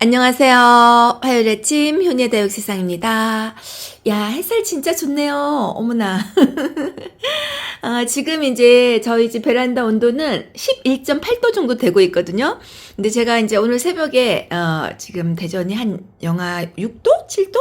안녕하세요. 화요일 아침 효녀 대육 세상입니다. 야, 햇살 진짜 좋네요. 어머나. 아, 지금 이제 저희 집 베란다 온도는 11.8도 정도 되고 있거든요. 근데 제가 이제 오늘 새벽에, 어, 지금 대전이 한 영하 6도? 7도?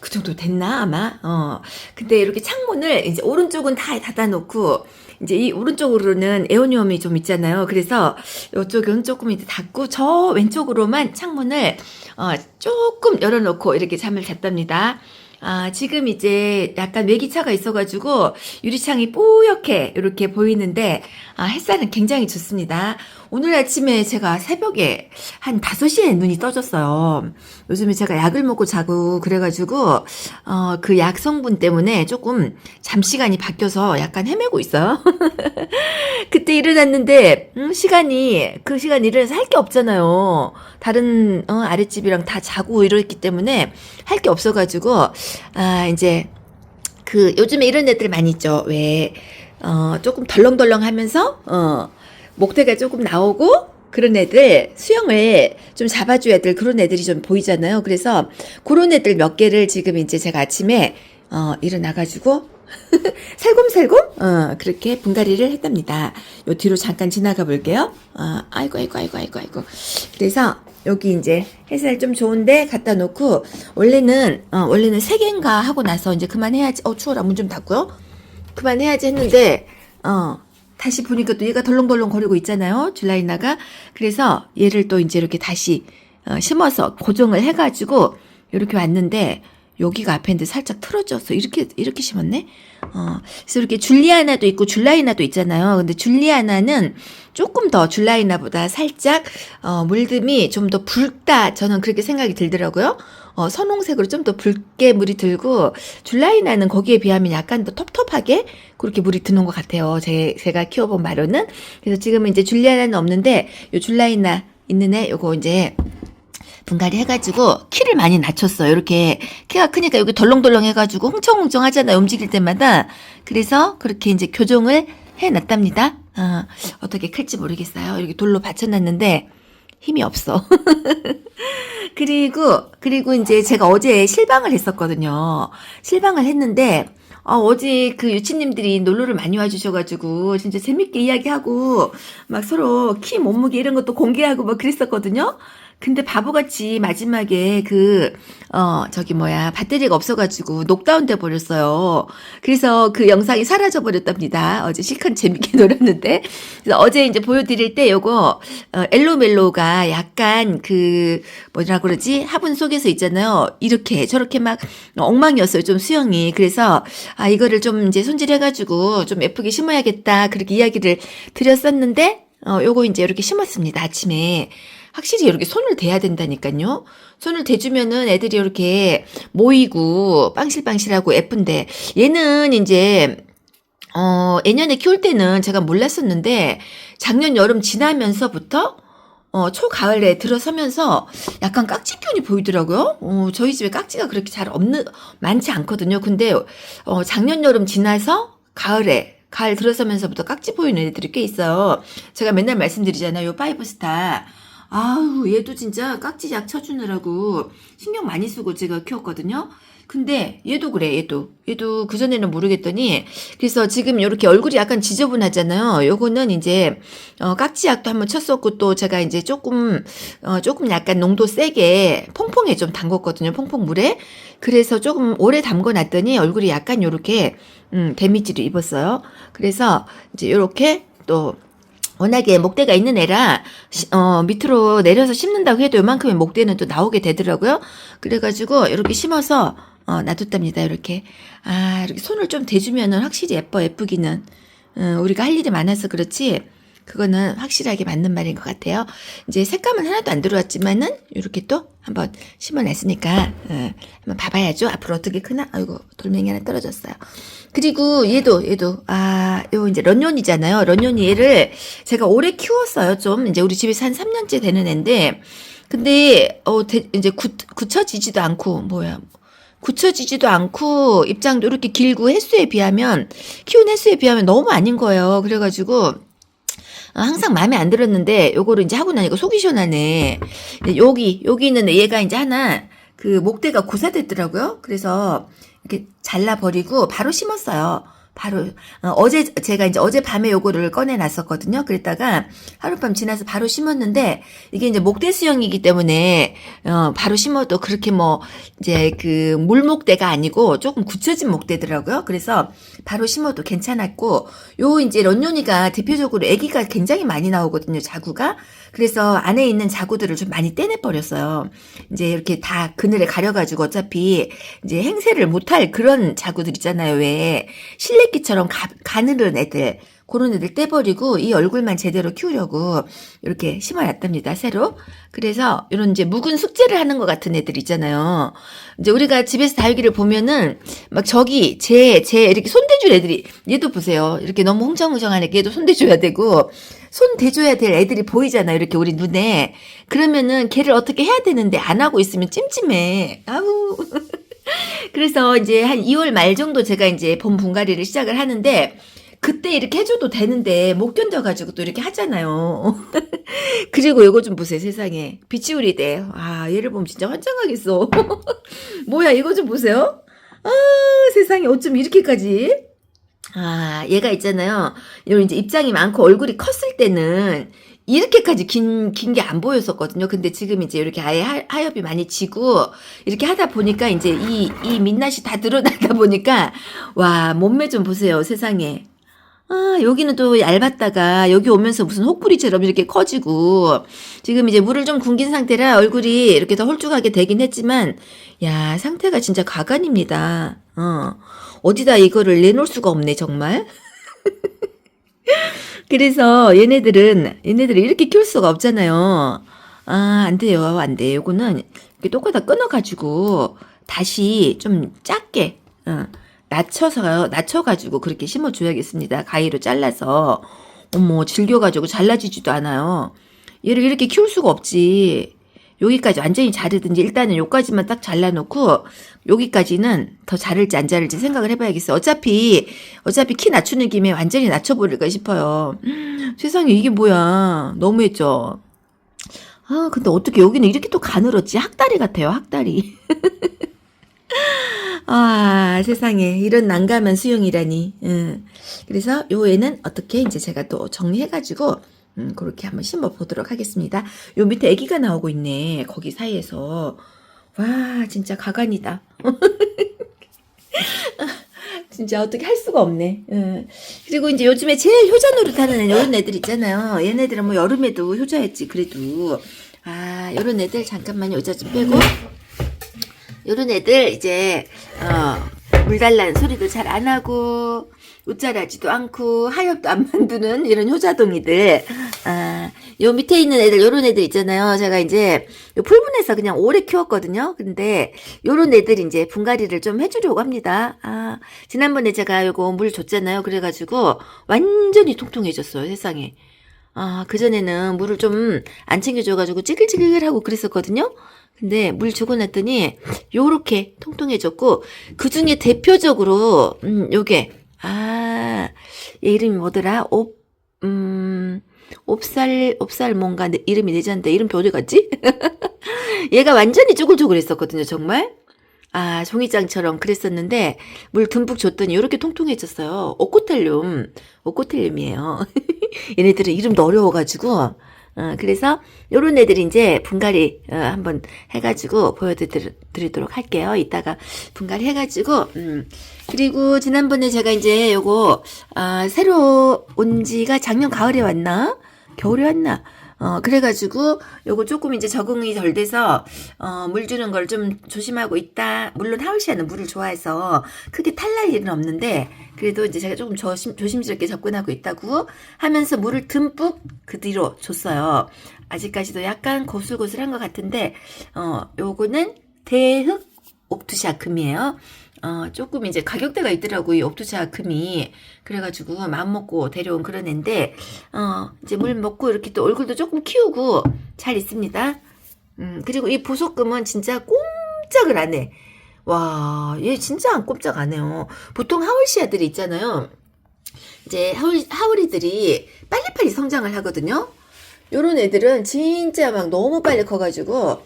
그 정도 됐나, 아마? 어. 근데 이렇게 창문을 이제 오른쪽은 다 닫아 놓고, 이제 이 오른쪽으로는 에어니움이 좀 있잖아요. 그래서 이쪽은 조금 이제 닫고 저 왼쪽으로만 창문을 어, 조금 열어놓고 이렇게 잠을 잤답니다. 아, 지금 이제 약간 외기차가 있어가지고 유리창이 뽀얗게 이렇게 보이는데 아, 햇살은 굉장히 좋습니다. 오늘 아침에 제가 새벽에 한 5시에 눈이 떠졌어요. 요즘에 제가 약을 먹고 자고 그래가지고 어, 그 약 성분 때문에 조금 잠시간이 바뀌어서 약간 헤매고 있어요. 그때 일어났는데 음, 시간이 그 시간 일어나서 할 게 없잖아요. 다른 어, 아랫집이랑 다 자고 이랬기 때문에 할 게 없어가지고 아 이제 그 요즘에 이런 애들 많이 있죠. 왜 어, 조금 덜렁덜렁 하면서 어, 목대가 조금 나오고 그런 애들 수영을 좀 잡아줘야 될 그런 애들이 좀 보이잖아요. 그래서 그런 애들 몇 개를 지금 이제 제가 아침에 어, 일어나가지고 살곰살곰 어, 그렇게 분갈이를 했답니다. 요 뒤로 잠깐 지나가 볼게요. 어, 아이고 아이고 아이고 아이고 아이고. 그래서 여기 이제 햇살 좀 좋은데 갖다 놓고 원래는 어, 원래는 세 개인가 하고 나서 이제 그만해야지. 어 추워라 문 좀 닫고요. 그만해야지 했는데 어 다시 보니까 또 얘가 덜렁덜렁 거리고 있잖아요. 줄라이나가 그래서 얘를 또 이제 이렇게 다시 어, 심어서 고정을 해가지고 이렇게 왔는데 여기가 앞에인데 살짝 틀어져서 이렇게 이렇게 심었네. 어, 그래서 이렇게 줄리아나도 있고 줄라이나도 있잖아요. 근데 줄리아나는 조금 더 줄라이나보다 살짝 어, 물듬이 좀 더 붉다. 저는 그렇게 생각이 들더라고요. 어, 선홍색으로 좀 더 붉게 물이 들고 줄라이나는 거기에 비하면 약간 더 텁텁하게 그렇게 물이 드는 것 같아요. 제, 제가 키워본 바로는. 그래서 지금은 이제 줄리아나는 없는데 요 줄라이나 있는 애 요거 이제 분갈이 해가지고 키를 많이 낮췄어요. 이렇게 키가 크니까 여기 덜렁덜렁 해가지고 흥청흥청 하잖아요. 움직일 때마다. 그래서 그렇게 이제 교정을 해놨답니다. 어, 어떻게 클지 모르겠어요. 이렇게 돌로 받쳐놨는데 힘이 없어. 그리고, 그리고 이제 제가 어제 실방을 했었거든요. 실방을 했는데, 어, 어제 그 유치님들이 놀러를 많이 와주셔가지고, 진짜 재밌게 이야기하고, 막 서로 키, 몸무게 이런 것도 공개하고 막 그랬었거든요. 근데 바보같이 마지막에 그, 어, 저기 뭐야, 배터리가 없어가지고 녹다운 돼 버렸어요. 그래서 그 영상이 사라져 버렸답니다. 어제 실컷 재밌게 놀았는데. 그래서 어제 이제 보여드릴 때 요거, 어, 엘로멜로가 약간 그, 뭐라 그러지? 화분 속에서 있잖아요. 이렇게, 저렇게 막 엉망이었어요. 좀 수영이. 그래서, 아, 이거를 좀 이제 손질해가지고 좀 예쁘게 심어야겠다. 그렇게 이야기를 드렸었는데, 어, 요거 이제 이렇게 심었습니다. 아침에. 확실히 이렇게 손을 대야 된다니까요. 손을 대주면은 애들이 이렇게 모이고 빵실빵실하고 예쁜데 얘는 이제 어 예년에 키울 때는 제가 몰랐었는데 작년 여름 지나면서부터 어, 초가을에 들어서면서 약간 깍지균이 보이더라고요. 어, 저희 집에 깍지가 그렇게 잘 없는, 많지 않거든요. 근데, 어, 작년 여름 지나서 가을에, 가을 들어서면서부터 깍지 보이는 애들이 꽤 있어요. 제가 맨날 말씀드리잖아요. 요 파이브스타. 아우, 얘도 진짜 깍지 약 쳐주느라고 신경 많이 쓰고 제가 키웠거든요. 근데 얘도 그래, 얘도. 얘도 그전에는 모르겠더니, 그래서 지금 이렇게 얼굴이 약간 지저분하잖아요. 요거는 이제, 어, 깍지약도 한번 쳤었고, 또 제가 이제 조금, 어, 조금 약간 농도 세게 퐁퐁에 좀 담궜거든요. 퐁퐁 물에. 그래서 조금 오래 담궈 놨더니 얼굴이 약간 요렇게, 음, 데미지를 입었어요. 그래서 이제 요렇게 또, 워낙에 목대가 있는 애라 시- 어 밑으로 내려서 심는다고 해도 요만큼의 목대는 또 나오게 되더라고요. 그래가지고 이렇게 심어서 어 놔뒀답니다. 이렇게 아 이렇게 손을 좀 대주면은 확실히 예뻐 예쁘기는 음, 우리가 할 일이 많아서 그렇지 그거는 확실하게 맞는 말인 것 같아요. 이제 색감은 하나도 안 들어왔지만은 이렇게 또 한번 심어놨으니까 어, 한번 봐봐야죠. 앞으로 어떻게 크나? 아이고 돌멩이 하나 떨어졌어요. 그리고 얘도 얘도 아 요 이제 런년이잖아요. 런년이 얘를 제가 오래 키웠어요. 좀 이제 우리 집에서 한 3년째 되는 애인데 근데 어 대- 이제 굳 굳혀지지도 않고 뭐야 굳혀지지도 않고 입장도 이렇게 길고 횟수에 비하면 키운 횟수에 비하면 너무 아닌 거예요. 그래가지고 어, 항상 마음에 안 들었는데 요거를 이제 하고 나니까 속이 시원하네. 여기 여기 있는 얘가 이제 하나 그 목대가 고사됐더라고요. 그래서 이렇게 잘라 버리고 바로 심었어요. 바로 어, 제 제가 이제 어제 밤에 요거를 꺼내 놨었거든요. 그랬다가 하룻밤 지나서 바로 심었는데 이게 이제 목대 수영이기 때문에 어 바로 심어도 그렇게 뭐 이제 그 물목대가 아니고 조금 굳혀진 목대더라고요. 그래서 바로 심어도 괜찮았고 요 이제 런ኞ니가 대표적으로 아기가 굉장히 많이 나오거든요. 자구가. 그래서 안에 있는 자구들을 좀 많이 떼내 버렸어요. 이제 이렇게 다 그늘에 가려 가지고 어차피 이제 행세를 못할 그런 자구들 있잖아요. 왜 실내 기처럼 가, 가늘은 애들 그런 애들 떼버리고 이 얼굴만 제대로 키우려고 이렇게 심어놨답니다. 새로. 그래서 이런 이제 묵은 숙제를 하는 것 같은 애들 있잖아요. 이제 우리가 집에서 다육이를 보면은 막 저기 제, 제 이렇게 손대줄 애들이 얘도 보세요. 이렇게 너무 애 얘도 손대줘야 되고 손 대줘야 될 애들이 보이잖아요. 이렇게 우리 눈에. 그러면은 걔를 어떻게 해야 되는데 안 하고 있으면 찜찜해. 아우. 그래서 이제 한 2월 말 정도 제가 이제 봄 분갈이를 시작을 하는데 그때 이렇게 해줘도 되는데 못 견뎌가지고 또 이렇게 하잖아요. 그리고 이거 좀 보세요, 세상에. 비치우리대. 아, 얘를 보면 진짜 환장하겠어. 뭐야, 이거 좀 보세요. 아, 세상에 어쩜 이렇게까지. 아, 얘가 있잖아요. 이런 이제 입장이 많고 얼굴이 컸을 때는 이렇게까지 긴, 긴 게 안 보였었거든요. 근데 지금 이제 이렇게 아예 하, 하엽이 많이 지고, 이렇게 하다 보니까 이제 이, 이 민낯이 다 드러나다 보니까, 와, 몸매 좀 보세요, 세상에. 아, 여기는 또 얇았다가, 여기 오면서 무슨 혹부리처럼 이렇게 커지고, 지금 이제 물을 좀 굶긴 상태라 얼굴이 이렇게 더 홀쭉하게 되긴 했지만, 야, 상태가 진짜 가관입니다. 어. 어디다 이거를 내놓을 수가 없네, 정말. 그래서 얘네들은 얘네들을 이렇게 키울 수가 없잖아요. 아, 안 돼요. 안 돼. 요거는 이렇게 똑같아 끊어 가지고 다시 좀 작게 어, 낮춰서 낮춰 가지고 그렇게 심어 줘야겠습니다. 가위로 잘라서. 어머, 질겨 가지고 잘라지지도 않아요. 얘를 이렇게 키울 수가 없지. 여기까지 완전히 자르든지 일단은 여기까지만 딱 잘라놓고 여기까지는 더 자를지 안 자를지 생각을 해봐야겠어. 어차피 어차피 키 낮추는 김에 완전히 낮춰버릴까 싶어요. 세상에 이게 뭐야? 너무했죠. 아 근데 어떻게 여기는 이렇게 또 가늘었지? 학다리 같아요. 학다리. 아 세상에 이런 난감한 수영이라니. 응. 그래서 요 애는 어떻게 이제 제가 또 정리해가지고 음, 그렇게 한번 심어 보도록 하겠습니다. 요 밑에 아기가 나오고 있네. 거기 사이에서. 와, 진짜 가관이다. 진짜 어떻게 할 수가 없네. 예. 그리고 이제 요즘에 제일 효자 노릇하는 이런 애들 있잖아요. 얘네들은 뭐 여름에도 효자였지. 그래도 아, 이런 애들 잠깐만요. 의자 좀 빼고. 이런 애들 이제 어, 물 달라는 소리도 잘 안 하고 웃자라지도 않고 하엽도 안 만드는 이런 효자동이들. 아, 요 밑에 있는 애들, 요런 애들 있잖아요. 제가 이제 요 풀분에서 그냥 오래 키웠거든요. 근데 요런 애들 이제 분갈이를 좀 해주려고 합니다. 아, 지난번에 제가 요거 물 줬잖아요. 그래가지고 완전히 통통해졌어요. 세상에. 아, 그전에는 물을 좀 안 챙겨줘가지고 찌글찌글하고 그랬었거든요. 근데 물 주고 났더니 요렇게 통통해졌고 그 중에 대표적으로 음 요게 아, 얘 이름이 뭐더라? 옵, 음, 옵살, 옵살 뭔가 내- 이름이 내자는데 이름표 어디 갔지? 얘가 완전히 쪼글쪼글 했었거든요, 정말. 아, 종이장처럼 그랬었는데, 물 듬뿍 줬더니 이렇게 통통해졌어요. 오코텔륨. 오코텔륨이에요. 얘네들은 이름도 어려워가지고, 어, 그래서 요런 애들이 이제 분갈이 어, 한번 해가지고 보여드리도록 할게요. 이따가 분갈이 해가지고 음. 그리고 지난번에 제가 이제 요거 아, 새로 온 지가 작년 가을에 왔나 겨울에 왔나 어 그래가지고 요거 조금 이제 적응이 덜 돼서 어, 물 주는 걸 좀 조심하고 있다. 물론 하울 씨는 물을 좋아해서 크게 탈날 일은 없는데 그래도 이제 제가 조금 조심, 조심스럽게 접근하고 있다고 하면서 물을 듬뿍 그 뒤로 줬어요. 아직까지도 약간 고슬고슬한 것 같은데 어 요거는 대흑 옥투샤 금이에요. 어, 조금 이제 가격대가 있더라고, 이 옥투샤 금이. 그래가지고 마음 먹고 데려온 그런 애인데, 어, 이제 물 먹고 이렇게 또 얼굴도 조금 키우고 잘 있습니다. 음, 그리고 이 보석금은 진짜 꼼짝을 안 해. 와, 얘 진짜 안 꼼짝 안 해요. 보통 하울시 아들이 있잖아요. 이제 하울, 하울이들이 빨리빨리 성장을 하거든요. 요런 애들은 진짜 막 너무 빨리 커가지고,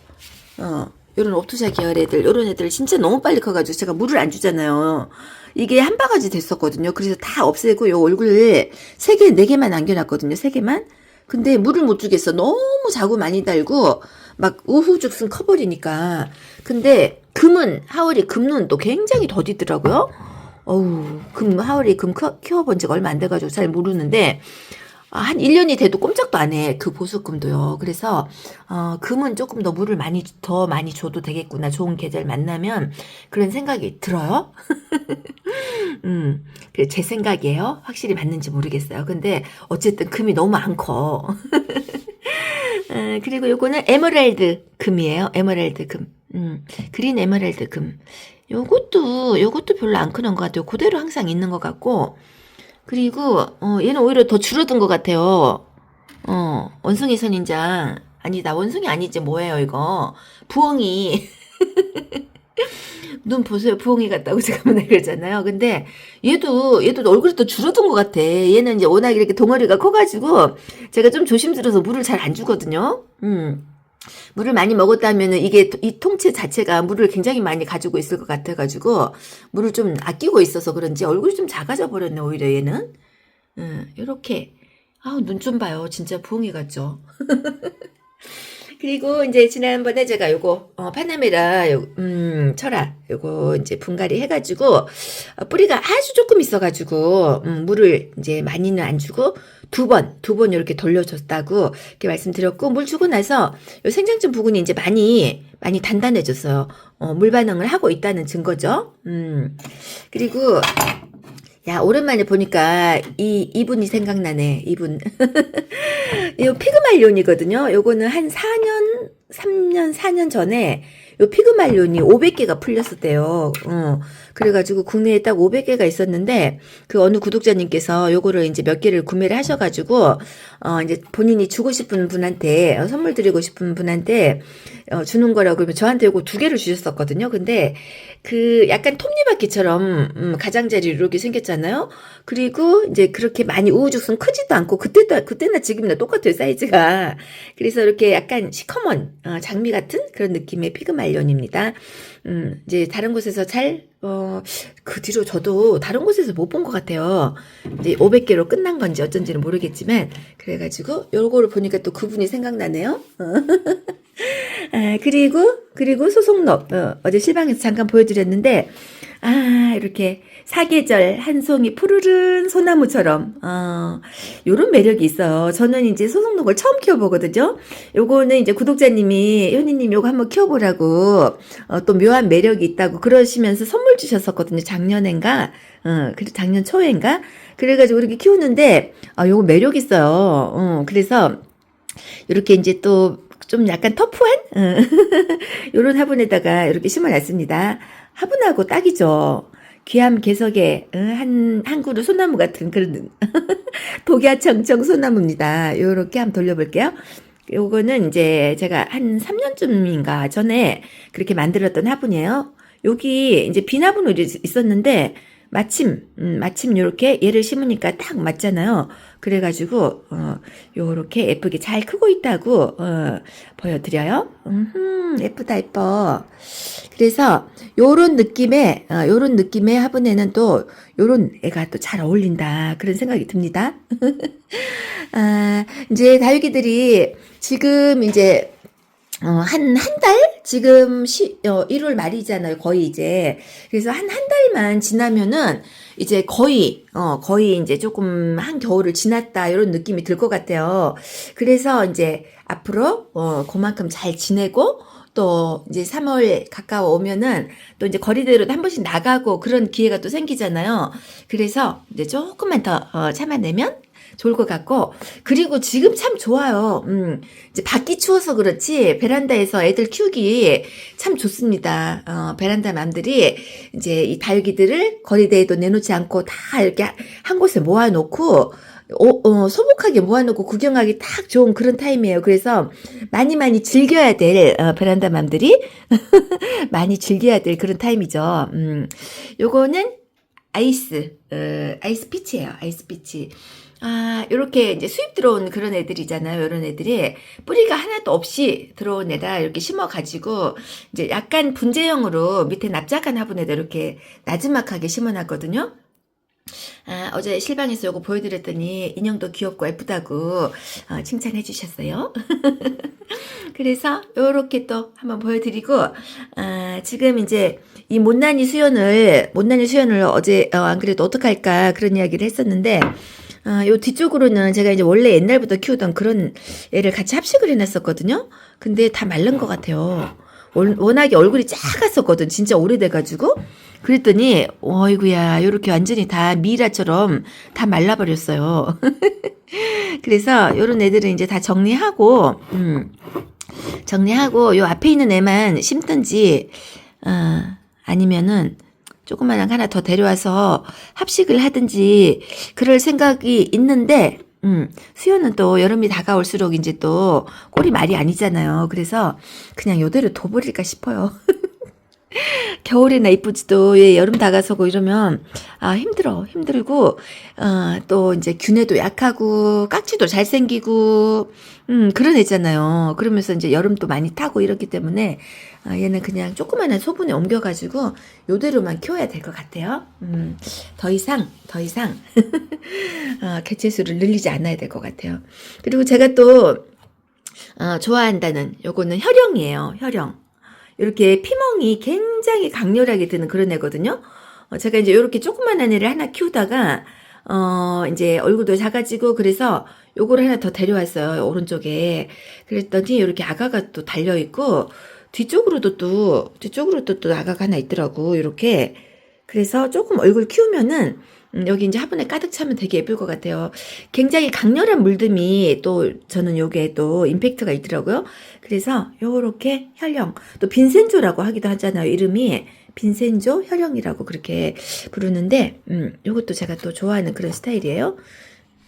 어, 요런 옵토샤 계열 애들, 요런 애들 진짜 너무 빨리 커가지고 제가 물을 안 주잖아요. 이게 한 바가지 됐었거든요. 그래서 다 없애고 요 얼굴에 세 개, 네 개만 남겨놨거든요. 세 개만. 근데 물을 못 주겠어. 너무 자고 많이 달고 막 우후죽순 커버리니까. 근데 금은 하울이 금눈 또 굉장히 더디더라고요. 어우 금 하울이 금 켜- 키워본 지가 얼마 안 돼가지고 잘 모르는데 아, 한 1년이 돼도 꼼짝도 안 해. 그 보석금도요. 그래서, 어, 금은 조금 더 물을 많이, 더 많이 줘도 되겠구나. 좋은 계절 만나면. 그런 생각이 들어요. 음, 그제 생각이에요. 확실히 맞는지 모르겠어요. 근데, 어쨌든 금이 너무 안 커. 어, 그리고 요거는 에메랄드 금이에요. 에메랄드 금. 음, 그린 에메랄드 금. 요것도, 요것도 별로 안 크는 것 같아요. 그대로 항상 있는 것 같고, 그리고 어, 얘는 오히려 더 줄어든 것 같아요. 어, 원숭이 선인장. 아니다, 원숭이 아니지, 뭐예요, 이거. 부엉이. 눈 보세요, 부엉이 같다고 제가 맨날 그러잖아요. 근데 얘도, 얘도 얼굴이 더 줄어든 것 같아. 얘는 이제 워낙 이렇게 덩어리가 커가지고 제가 좀 조심스러워서 물을 잘 안 주거든요. 음. 물을 많이 먹었다면 이게 이 통째 자체가 물을 굉장히 많이 가지고 있을 것 같아가지고 물을 좀 아끼고 있어서 그런지 얼굴이 좀 작아져 버렸네 오히려 얘는. 음, 요렇게 아우 눈 좀 봐요 진짜 부엉이 같죠. 그리고 이제 지난번에 제가 요거 어, 파나메라 요, 음, 철아 요거 이제 분갈이 해가지고 어, 뿌리가 아주 조금 있어가지고 음, 물을 이제 많이는 안 주고 두 번 두 번 이렇게 돌려줬다고 이렇게 말씀드렸고 물 주고 나서 요 생장점 부근이 이제 많이 많이 단단해졌어요. 어, 물 반응을 하고 있다는 증거죠. 음 그리고 야 오랜만에 보니까 이 이분이 생각나네 이분. 이 피그말리온이거든요. 요거는 한 4년, 3년, 4년 전에 요 피그말리온이 500개가 풀렸었대요. 어. 그래가지고 국내에 딱 500개가 있었는데 그 어느 구독자님께서 요거를 이제 몇 개를 구매를 하셔가지고 어 이제 본인이 주고 싶은 분한테 어, 선물 드리고 싶은 분한테 어, 주는 거라고 저한테 요거 두 개를 주셨었거든요. 근데 그 약간 톱니바퀴처럼 음, 가장자리 이렇게 생겼잖아요. 그리고 이제 그렇게 많이 우후죽순 크지도 않고 그때도 그때나 지금이나 똑같아요 사이즈가. 그래서 이렇게 약간 시커먼 어, 장미 같은 그런 느낌의 피그말리온입니다. 음, 이제 다른 곳에서 잘, 어, 그 뒤로 저도 다른 곳에서 못 본 것 같아요. 이제 500개로 끝난 건지 어쩐지는 모르겠지만, 그래가지고, 요거를 보니까 또 그분이 생각나네요. 어. 아, 그리고, 그리고 소송록, 어, 어제 실방에서 잠깐 보여드렸는데, 아, 이렇게 사계절 한 송이 푸르른 소나무처럼, 어, 요런 매력이 있어요. 저는 이제 소송록을 처음 키워보거든요. 요거는 이제 구독자님이, 현이님 요거 한번 키워보라고, 어, 또 묘한 매력이 있다고 그러시면서 선물 주셨었거든요. 작년엔가, 어, 그 작년 초엔가? 그래가지고 이렇게 키우는데, 아, 요거 매력 있어요. 어, 그래서, 이렇게 이제 또, 좀 약간 터프한? 어, 요런 화분에다가 이렇게 심어놨습니다. 화분하고 딱이죠. 귀함 개석에 어, 한, 한 그루 소나무 같은 그런 독야청청 소나무입니다. 요렇게 한번 돌려볼게요. 요거는 이제 제가 한 3년쯤인가 전에 그렇게 만들었던 화분이에요. 여기 이제 빈 화분으로 있었는데 마침 음, 마침 요렇게 얘를 심으니까 딱 맞잖아요. 그래가지고 어 요렇게 예쁘게 잘 크고 있다고 어 보여드려요. 음 예쁘다 예뻐. 그래서 요런 느낌의 어, 요런 느낌의 화분에는 또 요런 애가 또 잘 어울린다 그런 생각이 듭니다. 아 이제 다육이들이 지금 이제 어, 한, 한 달? 지금 시, 어, 1월 말이잖아요. 거의 이제. 그래서 한, 한 달만 지나면은 이제 거의, 어, 거의 이제 조금 한 겨울을 지났다. 이런 느낌이 들 것 같아요. 그래서 이제 앞으로, 어, 그만큼 잘 지내고, 또 이제 3월 가까워 오면은 또 이제 거리대로 한 번씩 나가고 그런 기회가 또 생기잖아요. 그래서 이제 조금만 더 어, 참아내면 좋을 것 같고 그리고 지금 참 좋아요. 음, 이제 밖이 추워서 그렇지 베란다에서 애들 키우기 참 좋습니다. 어, 베란다 맘들이 이제 이 다육이들을 거리대에도 내놓지 않고 다 이렇게 한 곳에 모아놓고 어, 어, 소복하게 모아놓고 구경하기 딱 좋은 그런 타임이에요. 그래서 많이 많이 즐겨야 될 어, 베란다 맘들이 많이 즐겨야 될 그런 타임이죠. 음, 요거는 아이스, 어, 아이스 피치예요. 아이스 피치. 아, 요렇게 이제 수입 들어온 그런 애들이잖아요. 이런 애들이 뿌리가 하나도 없이 들어온 애다 이렇게 심어가지고 이제 약간 분재형으로 밑에 납작한 화분에다 이렇게 나지막하게 심어놨거든요. 아, 어제 실방에서 요거 보여드렸더니 인형도 귀엽고 예쁘다고 어, 칭찬해 주셨어요. 그래서 요렇게 또 한번 보여드리고 아, 지금 이제 이 못난이 수연을 못난이 수연을 어제 어, 안 그래도 어떡할까 그런 이야기를 했었는데 아, 요 뒤쪽으로는 제가 이제 원래 옛날부터 키우던 그런 애를 같이 합식을 해놨었거든요. 근데 다 말른 것 같아요. 월- 워낙에 얼굴이 작았었거든. 진짜 오래돼가지고. 그랬더니, 어이구야, 요렇게 완전히 다 미라처럼 다 말라버렸어요. 그래서 요런 애들은 이제 다 정리하고, 음, 정리하고, 요 앞에 있는 애만 심든지, 어, 아니면은, 조그마한 거 하나 더 데려와서 합식을 하든지, 그럴 생각이 있는데, 음, 수요는 또 여름이 다가올수록 이제 또 꼴이 말이 아니잖아요. 그래서 그냥 요대로 둬버릴까 싶어요. 겨울에나 이쁘지도 예, 여름 다가서고 이러면 아 힘들어 힘들고 어, 또 이제 균에도 약하고 깍지도 잘생기고 음 그런 애잖아요. 그러면서 이제 여름도 많이 타고 이렇기 때문에 아, 얘는 그냥 조그마한 소분에 옮겨가지고 요대로만 키워야 될 것 같아요. 음, 더 이상 더 이상 어, 개체수를 늘리지 않아야 될 것 같아요. 그리고 제가 또 어, 좋아한다는 요거는 혈영이에요. 혈영. 이렇게 피멍이 굉장히 강렬하게 드는 그런 애거든요. 어, 제가 이제 이렇게 조그만한 애를 하나 키우다가 어 이제 얼굴도 작아지고 그래서 요거를 하나 더 데려왔어요 오른쪽에 그랬더니 이렇게 아가가 또 달려 있고 뒤쪽으로도 또 뒤쪽으로도 또 아가가 하나 있더라고 이렇게 그래서 조금 얼굴 키우면은 음, 여기 이제 화분에 가득 차면 되게 예쁠 것 같아요. 굉장히 강렬한 물듬이 또 저는 요게 또 임팩트가 있더라고요. 그래서 요렇게 혈령 또 빈센조라고 하기도 하잖아요. 이름이 빈센조 혈령이라고 그렇게 부르는데 음 요것도 제가 또 좋아하는 그런 스타일이에요.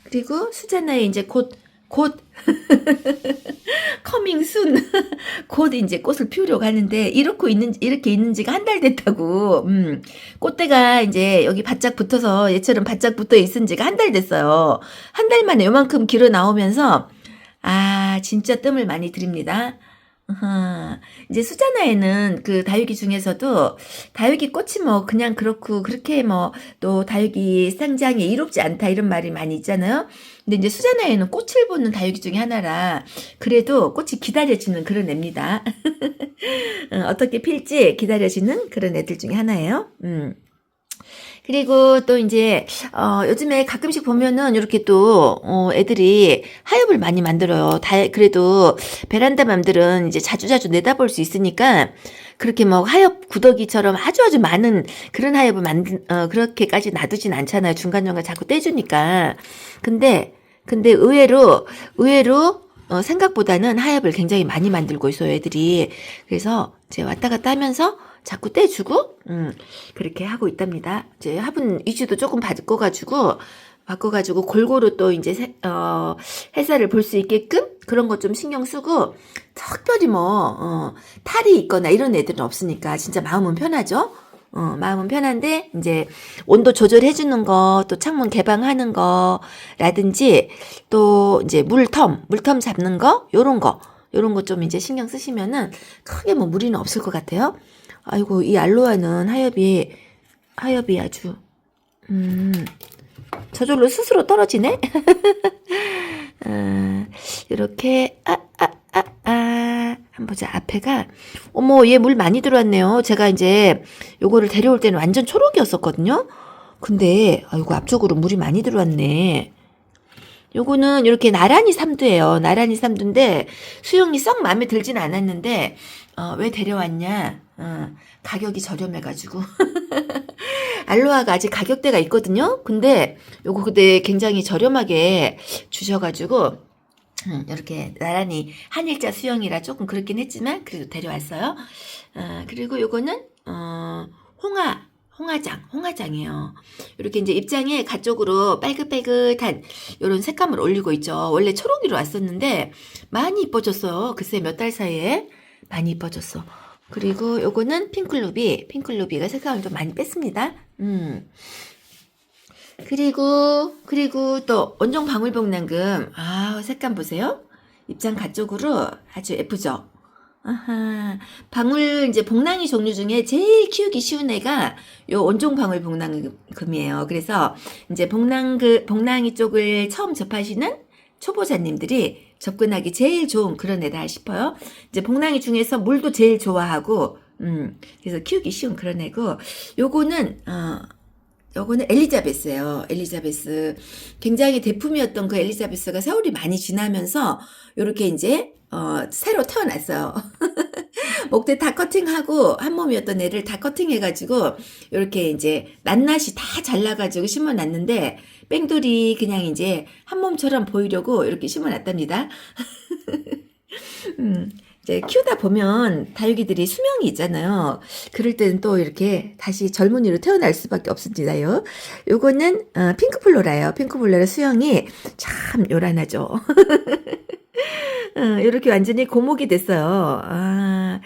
그리고 수잔나의 이제 곧 곧 커밍 순. 곧 이제 꽃을 피우려고 하는데 이렇게 있는 이렇게 있는 지가 한 달 됐다고. 음. 꽃대가 이제 여기 바짝 붙어서 얘처럼 바짝 붙어 있은 지가 한 달 됐어요. 한 달 만에 요만큼 길어 나오면서 아, 진짜 뜸을 많이 들입니다. 아하. 이제 수자나에는 그 다육이 중에서도 다육이 꽃이 뭐 그냥 그렇고 그렇게 뭐 또 다육이 상장이 이롭지 않다 이런 말이 많이 있잖아요. 근데 이제 수자나에는 꽃을 보는 다육이 중에 하나라 그래도 꽃이 기다려지는 그런 애입니다. 어, 어떻게 필지 기다려지는 그런 애들 중에 하나예요. 음. 그리고 또 이제 어 요즘에 가끔씩 보면은 이렇게 또 어, 애들이 하엽을 많이 만들어요. 다 그래도 베란다 맘들은 이제 자주자주 내다볼 수 있으니까 그렇게 뭐 하엽 구더기처럼 아주 아주 많은 그런 하엽을 만든 어 그렇게까지 놔두진 않잖아요. 중간중간 자꾸 떼주니까. 근데 근데 의외로 의외로 어, 생각보다는 하엽을 굉장히 많이 만들고 있어요, 애들이. 그래서 이제 왔다 갔다 하면서 자꾸 떼주고, 음, 그렇게 하고 있답니다. 이제 화분 위주도 조금 바꿔 가지고, 바꿔가지고 골고루 또 이제 세- 어, 햇살을 볼 수 있게끔 그런 것 좀 신경 쓰고, 특별히 뭐, 어, 탈이 있거나 이런 애들은 없으니까 진짜 마음은 편하죠? 어, 마음은 편한데, 이제 온도 조절해 주는 거, 또 창문 개방하는 거라든지, 또 이제 물텀, 물텀 잡는 거, 요런 거, 요런 거 좀 이제 신경 쓰시면은 크게 뭐 무리는 없을 것 같아요. 아이고, 이 알로아는 하엽이, 하엽이 아주, 음, 저절로 스스로 떨어지네? 아, 이렇게, 아, 아, 아, 아. 한번 보자. 앞에가, 어머, 얘 물 많이 들어왔네요. 제가 이제 요거를 데려올 때는 완전 초록이었었거든요. 근데, 아이고, 앞쪽으로 물이 많이 들어왔네. 요거는 이렇게 나란히 삼두예요. 나란히 삼두인데 수영이 썩 마음에 들진 않았는데 어, 왜 데려왔냐? 어, 가격이 저렴해가지고 알로아가 아직 가격대가 있거든요. 근데 요거 그때 굉장히 저렴하게 주셔가지고 음, 이렇게 나란히 한일자 수영이라 조금 그렇긴 했지만 그래도 데려왔어요. 어, 그리고 요거는 어, 홍화 홍화장, 홍화장이에요. 이렇게 이제 입장에 가쪽으로 빨긋빨긋한 이런 색감을 올리고 있죠. 원래 초록이로 왔었는데 많이 이뻐졌어요. 글쎄 몇 달 사이에 많이 이뻐졌어. 그리고 요거는 핑클루비, 핑클루비가 색감을 좀 많이 뺐습니다. 음, 그리고 그리고 또 원종 방울복랑금. 아 색감 보세요. 입장 가쪽으로 아주 예쁘죠? 아하. 방울 이제 복랑이 종류 중에 제일 키우기 쉬운 애가 요 원종 방울 복랑금이에요. 그래서 이제 복랑 그 복랑이 쪽을 처음 접하시는 초보자님들이 접근하기 제일 좋은 그런 애다 싶어요. 이제 복랑이 중에서 물도 제일 좋아하고 음 그래서 키우기 쉬운 그런 애고 요거는 어 요거는 엘리자베스예요. 엘리자베스. 굉장히 대품이었던 그 엘리자베스가 세월이 많이 지나면서 요렇게 이제 어, 새로 태어났어요. 목대 다 커팅하고 한 몸이었던 애를 다 커팅해가지고 요렇게 이제 낱낱이 다 잘라가지고 심어놨는데 뺑돌이 그냥 이제 한 몸처럼 보이려고 이렇게 심어놨답니다. 음, 이제 키우다 보면 다육이들이 수명이 있잖아요. 그럴 때는 또 이렇게 다시 젊은이로 태어날 수밖에 없습니다요. 요거는 어, 핑크플로라예요. 핑크플로라 수영이 참 요란하죠. 어, 이렇게 완전히 고목이 됐어요. 아,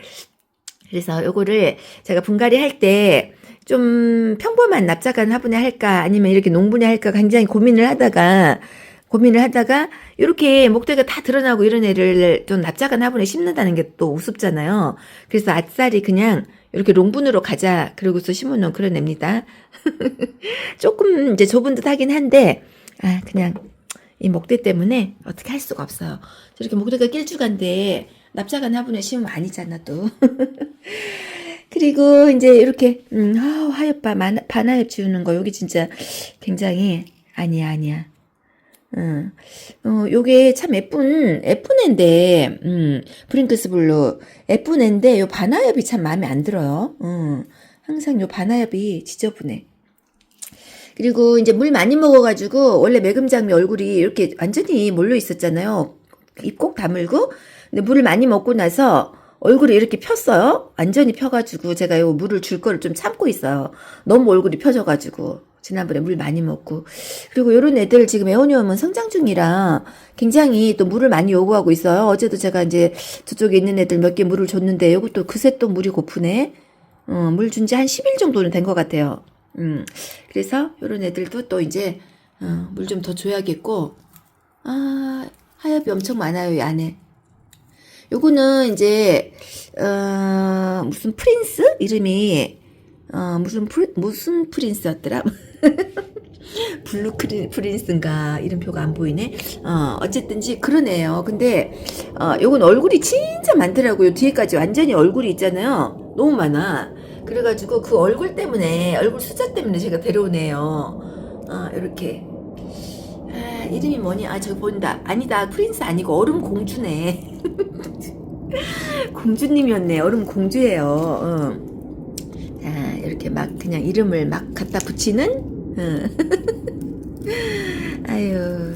그래서 요거를 제가 분갈이 할 때 좀 평범한 납작한 화분에 할까 아니면 이렇게 농분에 할까 굉장히 고민을 하다가 고민을 하다가 이렇게 목대가 다 드러나고 이런 애를 좀 납작한 화분에 심는다는 게 또 우습잖아요. 그래서 아싸리 그냥 이렇게 롱분으로 가자 그러고서 심어놓은 그런 애입니다. 조금 이제 좁은 듯 하긴 한데 아 그냥 이 목대 때문에 어떻게 할 수가 없어요. 저렇게 목대가 길쭉한데 납작한 화분에 심으면 아니잖아 또. 그리고 이제 이렇게 음, 아, 하엽바 만- 반하엽 지우는 거 여기 진짜 굉장히 아니야 아니야. 응. 어, 요게 참 예쁜, 예쁜 앤데, 음, 브링크스 블루. 예쁜 앤데, 요 반하엽이 참 마음에 안 들어요. 음, 항상 요 반하엽이 지저분해. 그리고 이제 물 많이 먹어가지고, 원래 매금장미 얼굴이 이렇게 완전히 몰려 있었잖아요. 입 꼭 다물고. 근데 물을 많이 먹고 나서, 얼굴이 이렇게 폈어요. 완전히 펴가지고, 제가 요 물을 줄 거를 좀 참고 있어요. 너무 얼굴이 펴져가지고. 지난번에 물 많이 먹고. 그리고 요런 애들 지금 에오니엄은 성장 중이라 굉장히 또 물을 많이 요구하고 있어요. 어제도 제가 이제 저쪽에 있는 애들 몇 개 물을 줬는데 요것도 그새 또 물이 고프네. 어, 물 준 지 한 10일 정도는 된 것 같아요. 음. 그래서 요런 애들도 또 이제 어, 물 좀 더 줘야겠고. 아, 하엽이 엄청 많아요, 이 안에. 요거는 이제 어, 무슨 프린스 이름이 어, 무슨 프리, 무슨 프린스였더라? 블루 크리, 프린스인가 이름표가 안 보이네. 어, 어쨌든지 애예요. 근데 어, 요건 얼굴이 진짜 많더라고요. 뒤에까지 완전히 얼굴이 있잖아요. 너무 많아. 그래가지고 그 얼굴 때문에 얼굴 숫자 때문에 제가 데려오네요. 어, 이렇게. 아, 이름이 뭐니? 아, 저기 본다. 아니다. 프린스 아니고 얼음 공주네. 공주님이었네. 얼음 공주예요. 어. 자, 이렇게 막 그냥 이름을 막 갖다 붙이는 응. 아유,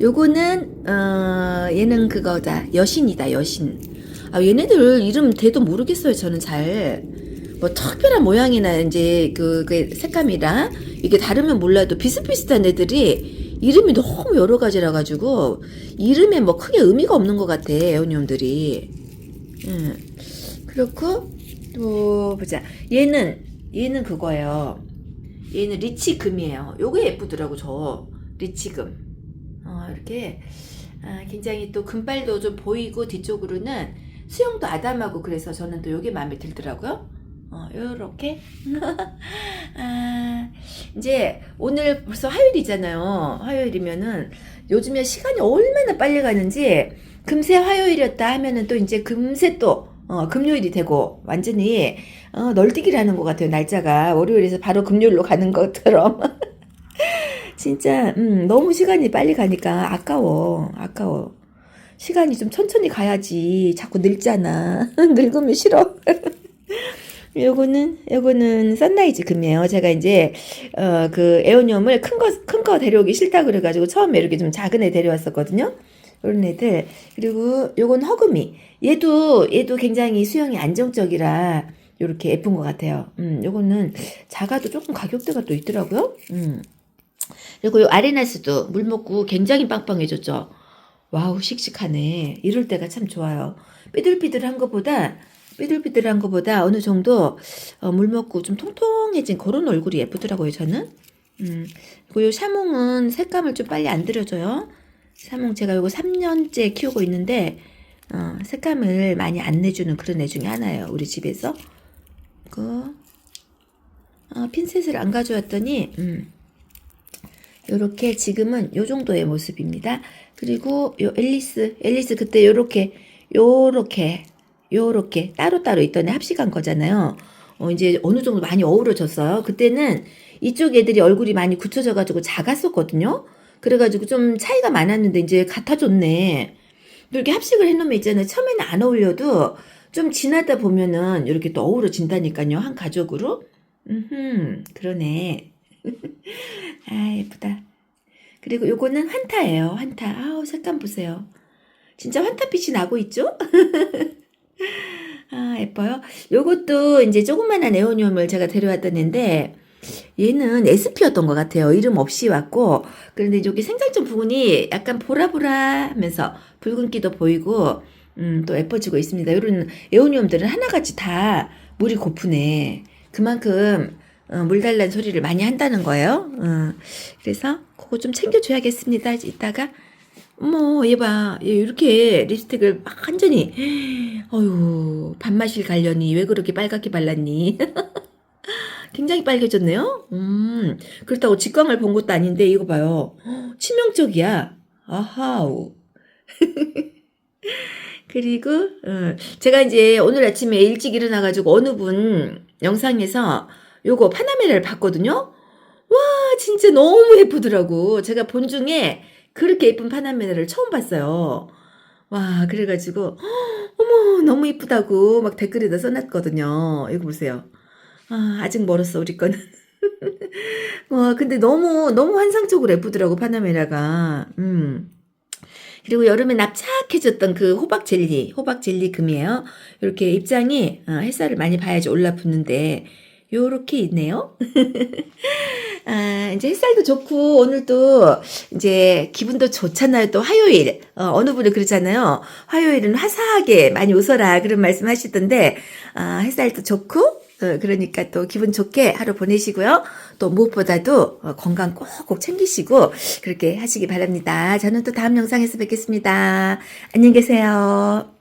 요거는 어 얘는 그거다 여신이다 여신. 아 얘네들 이름 대도 모르겠어요 저는 잘. 뭐 특별한 모양이나 이제 그, 그 색감이라 이게 다르면 몰라도 비슷비슷한 애들이 이름이 너무 여러 가지라 가지고 이름에 뭐 크게 의미가 없는 것 같아 에오니엄들이. 응. 그렇고 또 보자. 얘는 얘는 그거예요. 얘는 리치금이에요. 요게 예쁘더라고 저 리치금. 어 이렇게 아, 굉장히 또 금발도 좀 보이고 뒤쪽으로는 수영도 아담하고 그래서 저는 또 요게 마음에 들더라고요. 어 요렇게 아 이제 오늘 벌써 화요일이잖아요. 화요일이면은 요즘에 시간이 얼마나 빨리 가는지 금세 화요일이었다 하면은 또 이제 금세 또 어, 금요일이 되고 완전히 어, 널뛰기라는 것 같아요 날짜가. 월요일에서 바로 금요일로 가는 것처럼. 진짜 음, 너무 시간이 빨리 가니까 아까워 아까워. 시간이 좀 천천히 가야지 자꾸 늙잖아. 늙으면 싫어. 요거는 요거는 선라이즈 금이에요. 제가 이제 어 그 에오니엄을 큰거큰 거 데려오기 싫다 그래가지고 처음에 이렇게 좀 작은 애 데려왔었거든요. 이런 애들 그리고 요건 허금이 얘도 얘도 굉장히 수영이 안정적이라 요렇게 예쁜 것 같아요. 음 요거는 작아도 조금 가격대가 또 있더라고요. 음 그리고 요 아레나스도 물 먹고 굉장히 빵빵해졌죠. 와우 씩씩하네. 이럴 때가 참 좋아요. 삐들삐들한 것보다 삐들삐들한 것보다 어느 정도 어, 물 먹고 좀 통통해진 그런 얼굴이 예쁘더라고요 저는. 음, 그리고 요 샤몽은 색감을 좀 빨리 안 들여줘요. 샤몽 제가 요거 3년째 키우고 있는데, 어, 색감을 많이 안 내주는 그런 애 중에 하나예요. 우리 집에서. 그, 어, 핀셋을 안 가져왔더니, 음, 요렇게 지금은 요 정도의 모습입니다. 그리고 요 앨리스, 앨리스 그때 요렇게, 요렇게, 요렇게 따로따로 있던 애 합식한 거잖아요. 어, 이제 어느 정도 많이 어우러졌어요. 그때는 이쪽 애들이 얼굴이 많이 굳혀져가지고 작았었거든요. 그래가지고 좀 차이가 많았는데 이제 같아졌네. 또 이렇게 합식을 해놓으면 있잖아요. 처음에는 안 어울려도 좀 지나다 보면은 이렇게 또 어우러진다니까요. 한 가족으로. 음, 그러네. 아, 예쁘다. 그리고 요거는 환타예요. 환타. 아우, 색감 보세요. 진짜 환타빛이 나고 있죠? 아, 예뻐요. 요것도 이제 조그만한 에오니움을 제가 데려왔던 애인데, 얘는 SP였던 것 같아요. 이름 없이 왔고, 그런데 여기 생장점 부분이 약간 보라보라 하면서 붉은기도 보이고, 음, 또 예뻐지고 있습니다. 이런 에오니움들은 하나같이 다 물이 고프네. 그만큼, 어, 물 달라는 소리를 많이 한다는 거예요. 어, 그래서 그거 좀 챙겨줘야겠습니다. 이따가. 어머, 얘 봐. 얘 이렇게 립스틱을 막 완전히, 어휴, 밥맛일 관련이 왜 그렇게 빨갛게 발랐니? 굉장히 빨개졌네요. 음, 그렇다고 직광을 본 것도 아닌데, 이거 봐요. 헉, 치명적이야. 아하우. 그리고, 어, 제가 이제 오늘 아침에 일찍 일어나가지고 어느 분 영상에서 요거 파나메라를 봤거든요? 와, 진짜 너무 예쁘더라고. 제가 본 중에 그렇게 예쁜 파나메라를 처음 봤어요. 와, 그래가지고, 헉, 어머, 너무 이쁘다고 막 댓글에다 써놨거든요. 이거 보세요. 아, 아직 멀었어, 우리 거는. 와, 근데 너무, 너무 환상적으로 예쁘더라고, 파나메라가. 음. 그리고 여름에 납작해졌던 그 호박 젤리, 호박 젤리 금이에요. 이렇게 입장이 아, 햇살을 많이 봐야지 올라붙는데, 요렇게 있네요. 아, 이제 햇살도 좋고, 오늘도 이제 기분도 좋잖아요. 또 화요일. 어, 느 분은 그러잖아요. 화요일은 화사하게 많이 웃어라. 그런 말씀 하시던데, 아, 햇살도 좋고, 어, 그러니까 또 기분 좋게 하루 보내시고요. 또 무엇보다도 어, 건강 꼭꼭 챙기시고, 그렇게 하시기 바랍니다. 저는 또 다음 영상에서 뵙겠습니다. 안녕히 계세요.